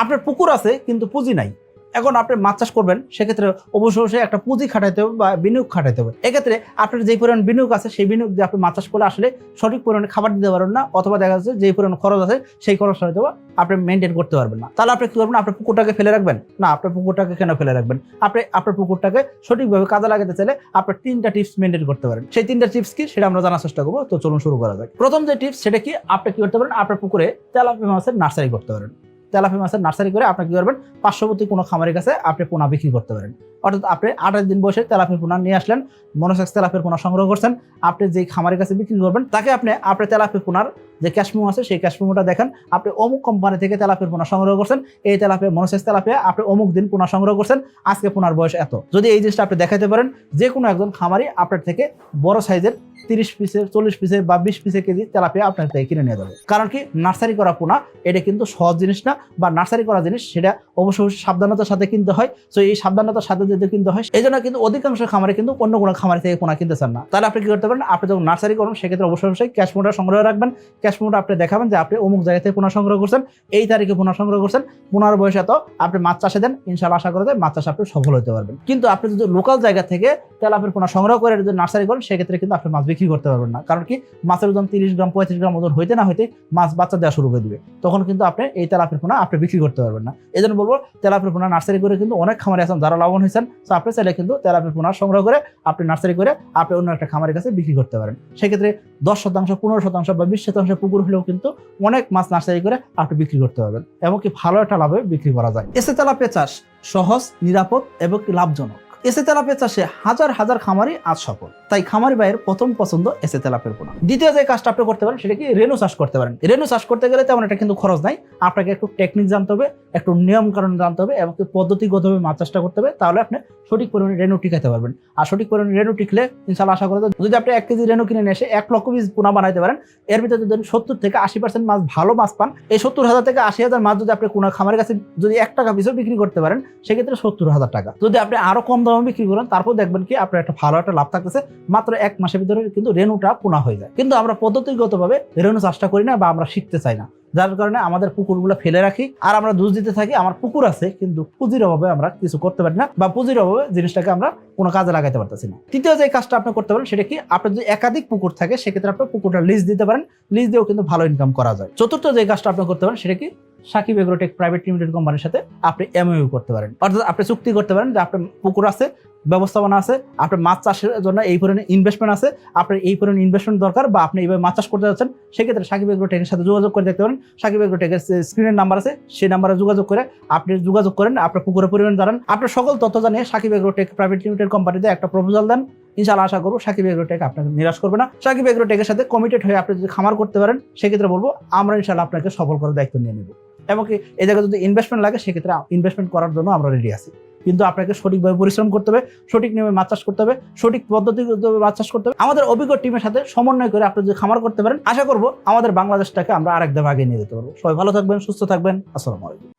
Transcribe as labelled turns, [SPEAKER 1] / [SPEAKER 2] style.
[SPEAKER 1] আপনার পুকুর আছে, কিন্তু পুঁজি নাই। এখন আপনি মাছ চাষ করবেন, সেক্ষেত্রে অবশ্যই অবশ্যই একটা পুঁজি খাটাইতে হবে বা বিনিয়োগ খাটাইতে হবে। এক্ষেত্রে আপনার যে পরিমাণ বিনিয়োগ আছে, সেই বিনিয়োগ দিয়ে আপনি মাছ চাষ করলে আসলে সঠিক পরিমাণে খাবার দিতে পারবেন না, অথবা দেখা যাচ্ছে যে পরিমাণ খরচ আছে, সেই খরচ হয়তো আপনি মেনটেন করতে পারবেন না। তাহলে আপনি কী করবেন? আপনার পুকুরটাকে ফেলে রাখবেন? না, আপনার পুকুরটাকে কেন ফেলে রাখবেন? আপনি আপনার পুকুরটাকে সঠিকভাবে কাজে লাগাতে চাইলে আপনার তিনটা টিপস মেনটেন করতে পারেন। সেই তিনটা টিপস কি, সেটা আমরা জানার চেষ্টা করব। তো চলুন শুরু করা যাক। প্রথম যে টিপস সেটা কি? আপনি কী করতে পারেন? আপনার পুকুরে তেলাপি মাছের নার্সারি করতে পারেন। তেলাপি মাছের নার্সারি করে আপনি কি করবেন? পার্শ্ববর্তী কোনো খামারের কাছে আপনি পোনা বিক্রি করতে পারেন। অর্থাৎ আপনি আঠাশ দিন বয়সে তেলাপির পোনা নিয়ে আসলেন, মনোসেক্স তেলাপির পোনা সংগ্রহ করছেন, আপনি যেই খামারের কাছে বিক্রি করবেন, তাকে আপনি আপনার তেলাপি পোনার যে ক্যাশমো আছে, সেই ক্যাশমোটা দেখেন। আপনি অমুক কোম্পানি থেকে তেলাপির পোনা সংগ্রহ করছেন, এই তেলাপে, মনোসেক্স তেলাপিয়া আপনি অমুক দিন পোনা সংগ্রহ করছেন, আজকে পোনার বয়স এত। যদি এই জিনিসটা আপনি দেখাতে পারেন যে কোনো একজন খামারি আপনার থেকে বড় সাইজের তিরিশ পিসে চল্লিশ পিসের বা বিশ পিসে কেজি তেলাপিয়া আপনার থেকে কিনে নিয়ে যাবে। কারণ কি? নার্সারি করা পোনা, এটা কিন্তু সহজ জিনিস না, বা নার্সারি করা জিনিস সেটা অবশ্যই সাবধানতার সাথে কিনতে হয়। তো এই সাবধানতার সাথে যদি কিনতে হয় এই জন্য কিন্তু অধিকাংশ খামারে কিন্তু অন্য কোনো খামারি থেকে পোনা কিনতে চান না। তাহলে আপনি কি করতে পারেন? আপনি যখন নার্সারি করুন, সেক্ষেত্রে অবশ্যই অবশ্যই ক্যাশ মোটা সংগ্রহ রাখবেন। ক্যাশ মোটা আপনি দেখাবেন যে আপনি অমুক জায়গা থেকে পোনা সংগ্রহ করছেন, এই তারিখে পোনা সংগ্রহ করছেন। পোনার বয়স এত, আপনি মাছ চাষে দেন ইনশাল্লাহ আশা করে মাছ চাষে আপনি সফল হতে পারবেন। কিন্তু আপনি যদি লোকাল জায়গা থেকে তেলাপের পোনা সংগ্রহ করে যদি নার্সারি করেন, সেক্ষেত্রে কিন্তু আপনি মাছ বিক্রি করতে পারবেন না। কারণ কি? মাছের ওজন তিরিশ গ্রাম, পঁয়ত্রিশ গ্রাম ওজন হইতে না হইতে মাছ বাচ্চা দেওয়া শুরু করে দিবে। তখন কিন্তু আপনি এই তেলাপের পোনা আপনি বিক্রি করতে পারবেন না। এই জন্য বলব তেলাপের পোনা নার্সারি করে কিন্তু অনেক খামারে আছেন, যারা লাভবান হয়েছেন। তো আপনি চাইলে কিন্তু তেলাপের পোনা সংগ্রহ করে আপনি নার্সারি করে আপনি অন্য একটা খামারের কাছে বিক্রি করতে পারেন। সেক্ষেত্রে দশ শতাংশ, পনেরো শতাংশ বা বিশ শতাংশ পুকুর হলেও কিন্তু অনেক মাছ নার্সারি করে আপনি বিক্রি করতে পারবেন। এমনকি ভালো একটা লাভে বিক্রি করা যায়। এসে তেলাপিয়া চাষ সহজ, নিরাপদ এবং লাভজনক? এসে তেলাপিয়া চাষে হাজার হাজার খামারি আজ সফল। তাই খামারি ভাইয়ের প্রথম পছন্দ এসে তেলাপের পোনা। দ্বিতীয় যে কাজটা আপনি করতে পারেন সেটা কি রেনু চাষ করতে পারেন। রেনু চাষ করতে গেলে তেমন একটা কিন্তু খরচ নাই। আপনাকে একটু টেকনিক জানতে হবে, একটু নিয়ম কারণ জানতে হবে এবং পদ্ধতিগতভাবে মাছ চাষটা করতে হবে, তাহলে আপনি সঠিক পরিমাণে রেনু টিকাতে পারবেন। আর সঠিক পরিমাণে রেনু টিকলে ইনশাল্লাহ আশা করা যায়, যদি আপনি এক কেজি রেনু কিনে এসে এক লক্ষ পিস পোনা বানাইতে পারেন, এর ভিতরে যদি সত্তর থেকে আশি পার্সেন্ট মাছ ভালো মাছ পান, এই সত্তর হাজার থেকে আশি হাজার মাছ যদি আপনি কোনো খামারের কাছে যদি এক টাকা পিসও বিক্রি করতে পারেন, সেক্ষেত্রে সত্তর হাজার টাকা। যদি আপনি আরও কম দামে বিক্রি করেন? তারপর দেখবেন কি আপনার একটা ভালো একটা লাভ থাকতেছে। মাত্র এক মাসের ভিতরে কিন্তু রেনুটা পোনা হয়ে যায়। কিন্তু আমরা পদ্ধতিগতভাবে রেনু চাষটা করি না বা আমরা শিখতে চাই না। যার কারণে আমাদের পুকুরগুলো ফেলে রাখি। আর আমরা দুধ দিতে থাকি, আমার পুকুর আছে, কিন্তু পুঁজির অভাবে আমরা কিছু করতে পারি না বা পুঁজির অভাবে জিনিসটাকে আমরা কোনো কাজে লাগাইতে পারতেছি না। তৃতীয় যে কাজটা আপনি করতে পারেন, সেটা কি আপনার যদি একাধিক পুকুর থাকে, সেক্ষেত্রে আপনি পুকুরটা লিজ দিতে পারেন। লিজ দিয়েও কিন্তু ভালো ইনকাম করা যায়। চতুর্থ যে কাজটা আপনি করতে পারেন, সেটা কি সাকিব এগ্রোটেক প্রাইভেট লিমিটেড কোম্পানির সাথে আপনি এমইউ করতে পারেন। অর্থাৎ আপনি চুক্তি করতে পারেন যে আপনার পুকুর আছে, ব্যবস্থাপনা আছে, আপনার মাছ চাষের জন্য এই পরিমাণে ইনভেস্টমেন্ট আছে, আপনার এই পরিমাণে ইনভেস্টমেন্ট দরকার বা আপনি এইভাবে মাছ চাষ করতে যাচ্ছেন, সেক্ষেত্রে সাকিব এগ্রোটেকের সাথে যোগাযোগ করে দেখতে পারেন। সাকিব এগ্রোটেকের স্ক্রিনের নাম্বার আছে, সেই নাম্বারে যোগাযোগ করে আপনি যোগাযোগ করেন, আপনার পুকুরের পরিমাণ জানান। আপনার সকল তথ্য জানিয়ে সাকিব এগ্রোটেক প্রাইভেট লিমিটেড কোম্পানিতে একটা প্রপোজাল দেন। ইনশাআল্লাহ আশা করব সাকিব এগ্রোটেক আপনাকে নিরাশ করবে না। সাকিব এগ্রোটেকের সাথে কমিটেড হয়ে আপনি যদি খামার করতে পারেন, সেক্ষেত্রে বলব আমরা ইনশাআল্লাহ আপনাকে সফল করার দায়িত্ব নিয়ে নেব। এমনকি এই জায়গায় যদি ইনভেস্টমেন্ট লাগে, সেক্ষেত্রে ইনভেস্টমেন্ট করার জন্য আমরা রেডি আছি। কিন্তু আপনাকে সঠিকভাবে পরিশ্রম করতে হবে, সঠিক নিয়মে মাছ চাষ করতে হবে, সঠিক পদ্ধতিগত মাছ চাষ করতে হবে। আমাদের অভিজ্ঞ টিমের সাথে সমন্বয় করে আপনি যদি খামার করতে পারেন, আশা করব আমাদের বাংলাদেশটাকে আমরা আরেক ধাপ আগে নিয়ে যেতে পারব। সবাই ভালো থাকবেন, সুস্থ থাকবেন। আসসালামু আলাইকুম।